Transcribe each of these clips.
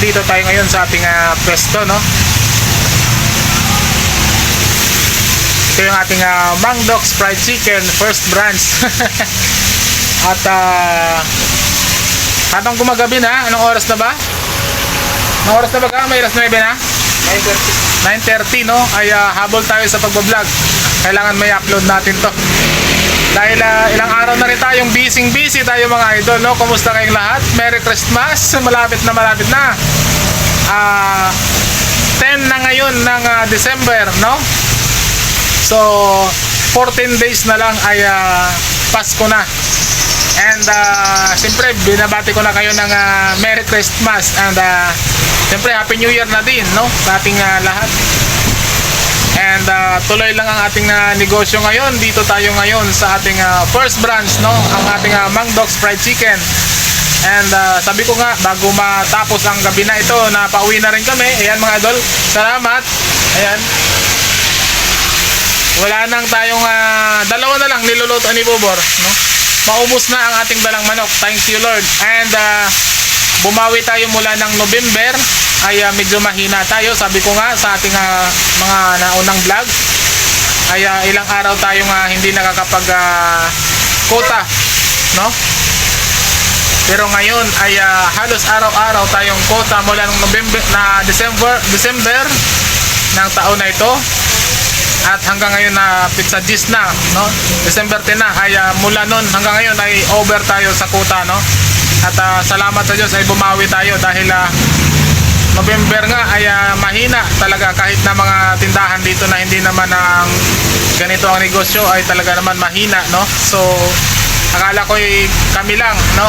nandito tayo ngayon sa ating ah, pwesto, no? Ito yung ating uh, Mang Doc's Fried Chicken, first branch. At ah, anong gumagabi na? Anong oras na ba? Anong oras na ba ka? May oras 9 na? 9.30 no? Ay ah, habol tayo sa pagbablog. Kailangan may upload natin to. Dahil ah, ilang araw na rin tayong busy busy tayo mga idol no? Kumusta kayong lahat? Merry Christmas! Malapit na malapit na. Ah 10 na ngayon ng ah, December no? So 14 days na lang ay ah, Pasko na. And uh, siyempre binabati ko na kayo ng ah, Merry Christmas and uh, siyempre Happy New Year na din no sa ating ah, lahat. And ah, tuloy lang ang ating ah, negosyo ngayon. Dito tayo ngayon sa ating ah, first branch no, ang ating ah, Mang Doc's Fried Chicken. And ah, sabi ko nga bago matapos ang gabi na ito na pauwi na rin kami. Ayan mga idol. Salamat. Ayan. Wala nang tayong ah, dalawa na lang niluluto ni Bobor, no? Maubos na ang ating dalang manok. Thank you Lord. And ah, bumawi tayo mula ng November ay ah, medyo mahina tayo. Sabi ko nga sa ating ah, mga naunang vlog ay ah, ilang araw tayo nga hindi nakakapag ah, quota, no? Pero ngayon ay ah, halos araw-araw tayong quota mula ng November na December December ng taon na ito at hanggang ngayon na pizza gis na no December 10 na ay ah, mula nun hanggang ngayon ay over tayo sa kuta no at ah, salamat sa Diyos ay bumawi tayo dahil ah, November nga ay ah, mahina talaga. Kahit na mga tindahan dito na hindi naman ang ganito ang negosyo ay talaga naman mahina no? So akala ko ay kami lang no?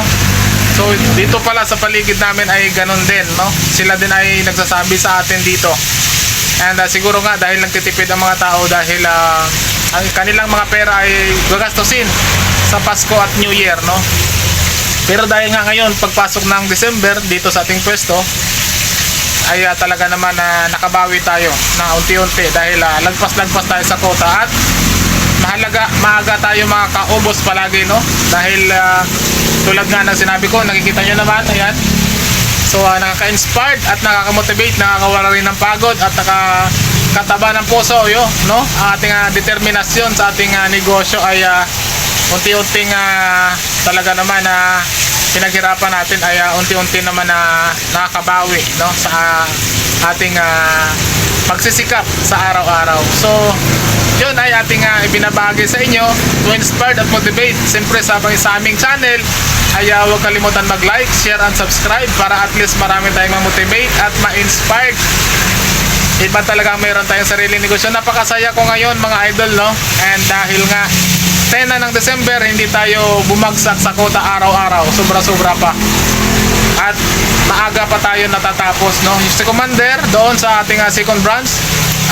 So dito pala sa paligid namin ay ganun din no? Sila din ay nagsasabi sa atin dito. And uh, siguro nga dahil nagtitipid ang mga tao dahil uh, ang kanilang mga pera ay gagastusin sa Pasko at New Year, no? Pero dahil nga ngayon, pagpasok ng December dito sa ating pwesto, ay uh, talaga naman na nakabawi tayo na unti-unti dahil uh, lagpas-lagpas tayo sa kota at mahalaga, maaga tayo makakaubos palagi, no? Dahil uh, tulad nga ng sinabi ko, nakikita nyo naman, ayan, So uh, nakaka-inspired at nakaka-motivate, nakakawala rin ng pagod at nakakataba ng puso yo, no? Ating uh, determinasyon sa ating uh, negosyo ay uh, unti-unting uh, talaga naman na uh, pinaghirapan natin ay uh, unti-unti naman na nakakabawi no sa uh, ating uh, pagsisikap sa araw-araw. So yun ay ating uh, ibinabahagi sa inyo to inspire at motivate. Siyempre sa, sa aming channel ay uh, huwag kalimutan mag-like, share, and subscribe para at least marami tayong ma-motivate at ma-inspired. Iba talaga mayroon tayong sariling negosyo. Napakasaya ko ngayon mga idol, no? And dahil nga 10 na ng December, hindi tayo bumagsak sa kota araw-araw. Sobra-sobra pa. At maaga pa tayo natatapos, no? Si Commander, doon sa ating uh, second branch,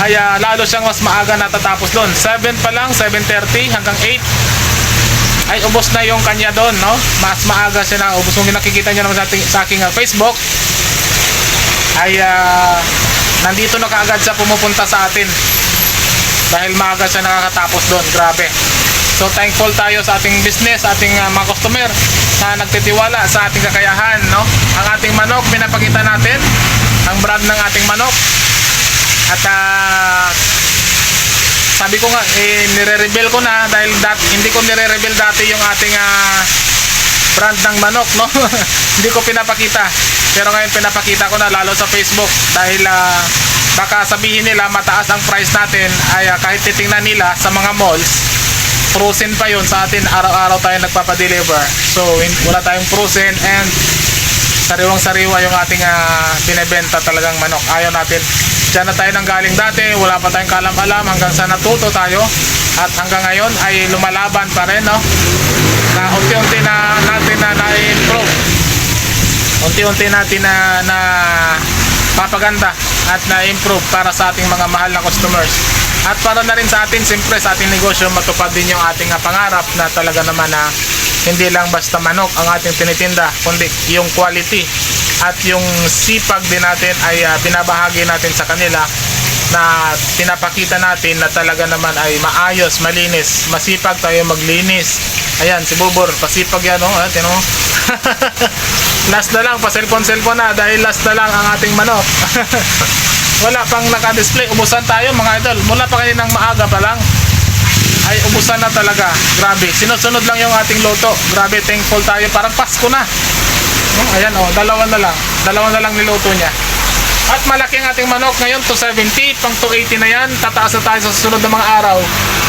ay uh, lalo siyang mas maaga natatapos doon. 7 pa lang, 7.30 hanggang 8 ay ubos na yung kanya doon, no? Mas maaga siya na ubos. Kung nakikita niyo naman sa, ating, sa aking uh, Facebook, ay uh, nandito na kaagad siya pumupunta sa atin. Dahil maaga siya nakakatapos doon. Grabe. So thankful tayo sa ating business, ating uh, mga customer na nagtitiwala sa ating kakayahan, no? Ang ating manok, pinapakita natin ang brand ng ating manok. At uh, sabi ko nga eh nire-reveal ko na dahil dat hindi ko nire-reveal dati yung ating uh, brand ng manok no hindi ko pinapakita pero ngayon pinapakita ko na lalo sa Facebook dahil uh, baka sabihin nila mataas ang price natin ay uh, kahit titingnan nila sa mga malls frozen pa yun. Sa atin araw-araw tayo nagpapadeliver. So wala tayong frozen and sariwang sariwa yung ating uh, binebenta talagang manok. Ayaw natin. Diyan na tayo nang galing dati, wala pa tayong kalam-alam. Hanggang sa natuto tayo. At hanggang ngayon ay lumalaban pa rin no? na unti-unti na natin na na-improve. Unti-unti natin na, na papaganda at na-improve para sa ating mga mahal na customers at para na rin sa atin, siyempre sa ating negosyo matupad din yung ating uh, pangarap na talaga naman na hindi lang basta manok ang ating tinitinda kundi yung quality at yung sipag din natin ay uh, binabahagi natin sa kanila na pinapakita natin na talaga naman ay maayos, malinis, masipag tayo maglinis. Ayan, si Bubor, pasipag yan, oh, ah, tino. Last na lang, pa cellphone-cellphone na dahil last na lang ang ating manok. Wala pang naka-display. Ubusan tayo mga idol. Mula pa kaninang maaga pa lang ay ubusan na talaga. Grabe. Sinusunod lang yung ating loto. Grabe, thankful tayo. Parang Pasko na. Oh, ayan oh, dalawa na lang. Dalawa na lang niluto niya. At malaki ang ating manok ngayon, 270, pang 280 na yan. Tataas na tayo sa susunod na mga araw.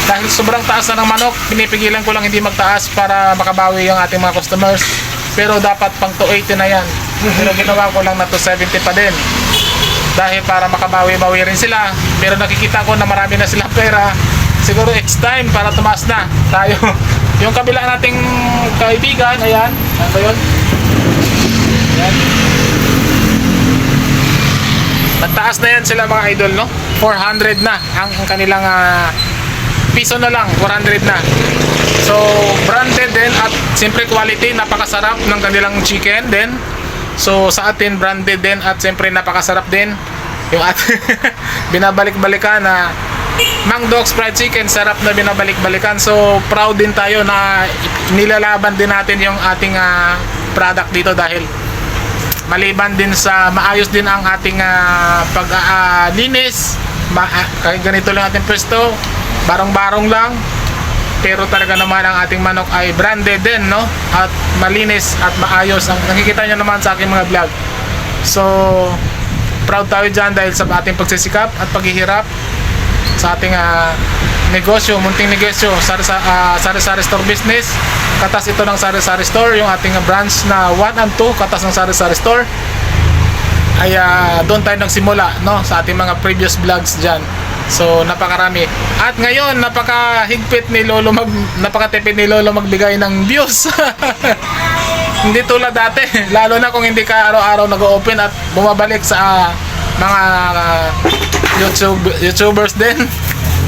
Dahil sobrang taas na ng manok, pinipigilan ko lang hindi magtaas para makabawi yung ating mga customers. Pero dapat pang 280 na yan. Pero ginawa ko lang na 270 pa din. Dahil para makabawi-bawi rin sila. Pero nakikita ko na marami na silang pera. Siguro it's time para tumaas na tayo. yung kabila nating kaibigan, ayan. Ano yun? Ayan. Nagtaas na yan sila mga idol, no? 400 na ang, ang kanilang ah, piso na lang, 400 na. So, branded din at siyempre quality, napakasarap ng kanilang chicken din. So, sa atin branded din at siyempre napakasarap din. Yung at binabalik-balikan na Mang Dogs Fried Chicken, sarap na binabalik-balikan. So, proud din tayo na nilalaban din natin yung ating ah, product dito dahil maliban din sa maayos din ang ating uh, pag-linis ma- ah, kahit ganito lang ating pwesto barong-barong lang pero talaga naman ang ating manok ay branded din no at malinis at maayos ang nakikita nyo naman sa aking mga vlog so proud tayo dyan dahil sa ating pagsisikap at paghihirap sa ating ah, negosyo, munting negosyo, sari sa ah, sari-sari store business. Katas ito ng sari-sari store, yung ating branch na 1 and 2, katas ng sari-sari store. Ay ah, doon tayo nagsimula no sa ating mga previous vlogs diyan. So napakarami. At ngayon napakahigpit ni Lolo mag napakatipid ni Lolo magbigay ng views. hindi tulad dati, lalo na kung hindi ka araw-araw nag-open at bumabalik sa ah, mga ah, YouTube YouTubers din.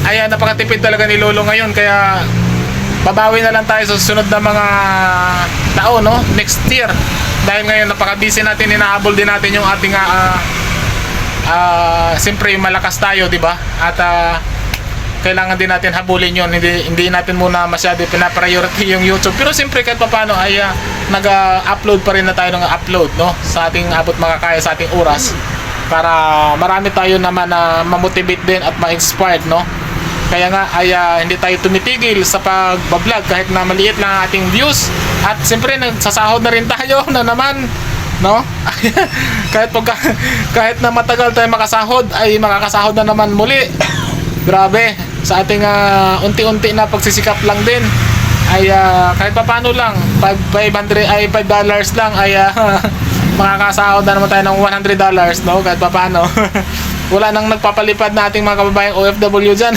Ayan, napakatipid talaga ni Lolo ngayon kaya babawi na lang tayo sa susunod na mga taon, no? Next year. Dahil ngayon napaka-busy natin, inahabol din natin yung ating ah ah, siyempre malakas tayo, di ba? At ah, kailangan din natin habulin yun. Hindi, hindi natin muna masyado pinapriority yung YouTube. Pero siyempre kahit paano ay ah, nag-upload pa rin na tayo ng upload, no? Sa ating abot makakaya sa ating oras. Para marami tayo naman na mamotivate din at ma-inspired, no? Kaya nga ay ah, hindi tayo tumitigil sa pagbablog kahit na maliit lang ang ating views. At siyempre nagsasahod na rin tayo na naman, no? kahit pagka, kahit na matagal tayo makasahod ay makakasahod na naman muli. Grabe, sa ating ah, unti-unti na pagsisikap lang din. Ay ah, kahit papaano lang 5, 500 ay 5 dollars lang ay ah, makakasahod na naman tayo ng 100 dollars no? Kahit papaano wala nang nagpapalipad na ating mga kababayang OFW dyan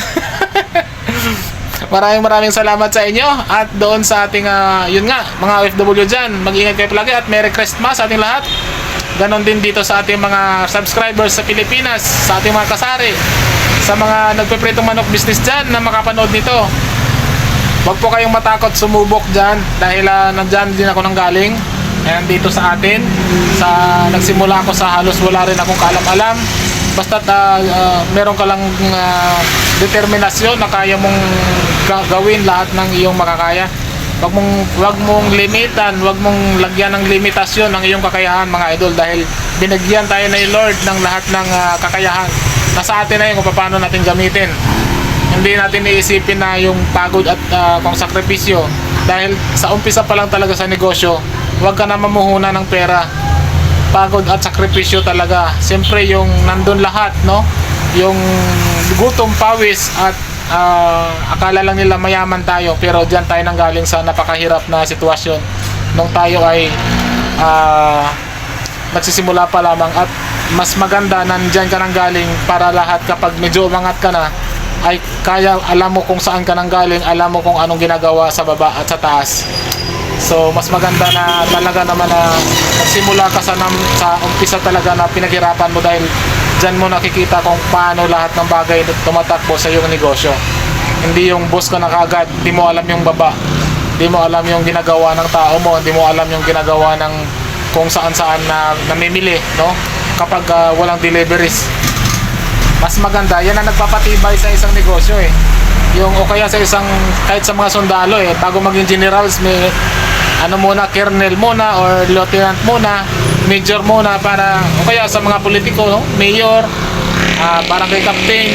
maraming maraming salamat sa inyo at doon sa ating ah, yun nga mga OFW dyan mag-ingat kayo palagi at Merry Christmas sa ating lahat ganon din dito sa ating mga subscribers sa Pilipinas sa ating mga kasari sa mga nagpipritong manok business dyan na makapanood nito Huwag po kayong matakot sumubok dyan dahil uh, nandyan din ako nang galing. Ayan dito sa atin. Sa, nagsimula ako sa halos wala rin akong kaalam-alam. Basta uh, uh, meron ka lang uh, determinasyon na kaya mong ga- gawin lahat ng iyong makakaya. Wag mong wag mong limitan, wag mong lagyan ng limitasyon ng iyong kakayahan mga idol dahil binigyan tayo ni Lord ng lahat ng uh, kakayahan. Nasa atin na yun kung paano natin gamitin hindi natin iisipin na yung pagod at uh, kung sakripisyo dahil sa umpisa pa lang talaga sa negosyo huwag ka na mamuhuna ng pera pagod at sakripisyo talaga siyempre yung nandun lahat no yung gutom pawis at ah, akala lang nila mayaman tayo pero diyan tayo nanggaling sa napakahirap na sitwasyon nung tayo ay ah, nagsisimula pa lamang at mas maganda nandyan ka nang galing para lahat kapag medyo umangat ka na ay kaya alam mo kung saan ka nang galing, alam mo kung anong ginagawa sa baba at sa taas. So mas maganda na talaga naman na nagsimula ka sa, nam, sa umpisa talaga na pinaghirapan mo dahil dyan mo nakikita kung paano lahat ng bagay tumatakbo sa iyong negosyo. Hindi yung boss ka na kagad, hindi mo alam yung baba. Hindi mo alam yung ginagawa ng tao mo, hindi mo alam yung ginagawa ng kung saan saan na namimili, no? Kapag ah, walang deliveries mas maganda yan ang nagpapatibay sa isang negosyo eh yung o kaya sa isang kahit sa mga sundalo eh bago maging generals may ano muna, colonel muna or lieutenant muna, major muna para o kaya sa mga politiko, no? mayor, ah, barangay captain,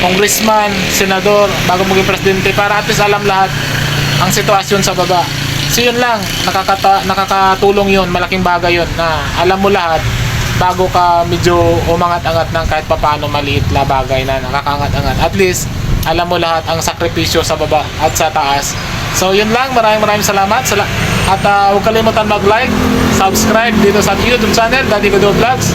congressman, senador, bago maging presidente para at least alam lahat ang sitwasyon sa baba. So yun lang, nakakata, nakakatulong yun, malaking bagay yun na alam mo lahat bago ka medyo umangat-angat ng kahit papaano maliit na bagay na nakakangat-angat. At least, alam mo lahat ang sakripisyo sa baba at sa taas. So yun lang, maraming maraming salamat. Sala at uh, huwag kalimutan mag-like, subscribe dito sa YouTube channel, Daddy Godo Vlogs.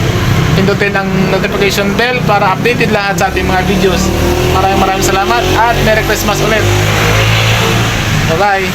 Pindutin ang notification bell para updated lahat sa ating mga videos. Maraming maraming salamat at Merry Christmas ulit. Bye-bye!